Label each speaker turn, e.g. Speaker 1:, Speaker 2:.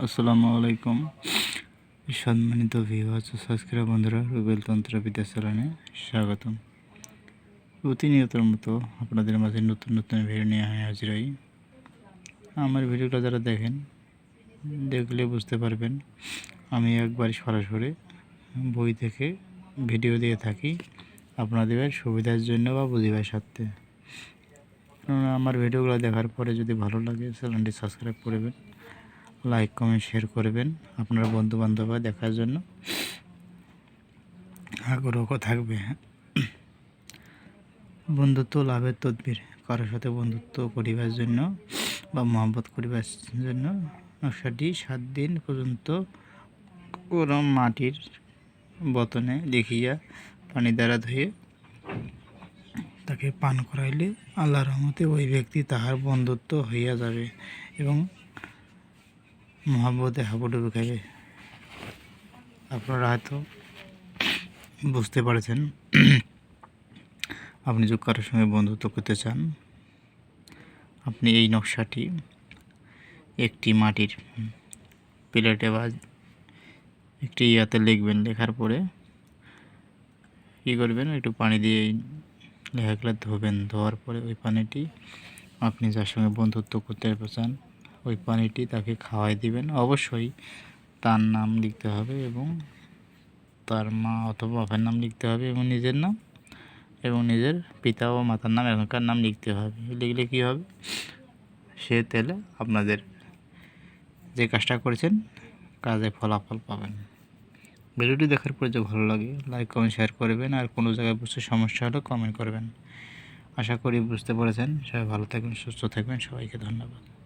Speaker 1: আসসালামু আলাইকুম। সম্মানিত ভিউয়ার্স সাবস্ক্রাইব বন্ধুরা, রুবেল তন্ত্র বিদ্যা চ্যানেলে স্বাগতম। প্রতিনিয়তর মতো আপনাদের মাঝে নতুন নতুন ভিডিও নিয়ে আমি হাজির হই। আমার ভিডিওটা যারা দেখেন, দেখলে বুঝতে পারবেন, আমি একবার সরাসরি বই থেকে ভিডিও দিয়ে থাকি। আপনাদের সুবিধার জন্য বা বুঝিবার কেননা আমার ভিডিওগুলো দেখার পরে যদি ভালো লাগে চ্যানেলটি সাবস্ক্রাইব করবেন। লাইক কমেন্ট শেয়ার করবেন আপনার বন্ধু বান্ধবরা দেখার জন্য। আগ্রহ থাকবে বন্ধুত্ব, লাভের তদবির, কারোর সাথে বন্ধুত্ব করিবার জন্য বা মহব্বত করিবার জন্য নকশাটি সাত দিন পর্যন্ত গরম মাটির বতনে দেখিয়া পানি দ্বারা ধুয়ে তাকে পান করাইলে আল্লাহ রহমতে ওই ব্যক্তি তাহার বন্ধুত্ব হইয়া যাবে এবং মহাব্বতে হাবুডুবু খাবে আপনারা হয়তো বুঝতে পারছেন। আপনি যদি কারোর সঙ্গে বন্ধুত্ব করতে চান, আপনি এই নকশাটি একটি মাটির প্লেটে বা একটি ইয়াতে লিখবেন। লেখার পরে কী করবেন? একটু পানি দিয়ে লেখাগুলো ধোবেন। ধোয়ার পরে ওই পানিটি আপনি যার সঙ্গে বন্ধুত্ব করতে চান ওই পানিটি তাকে খাওয়াই দিবেন। অবশ্যই তার নাম লিখতে হবে এবং তার মা অথবা বাপের নাম লিখতে হবে এবং নিজের নাম এবং নিজের পিতা ও মাতার নাম এখনকার নাম লিখতে হবে। লিখলে কী হবে? সে তেলে আপনাদের যে কাজটা করেছেন, কাজে ফলাফল পাবেন। ভিডিওটি দেখার পরে যে ভালো লাগে লাইক কমেন্ট শেয়ার করবেন আর কোনো জায়গায় বুঝতে সমস্যা হলে কমেন্ট করবেন। আশা করি বুঝতে পেরেছেন। সবাই ভালো থাকবেন, সুস্থ থাকবেন। সবাইকে ধন্যবাদ।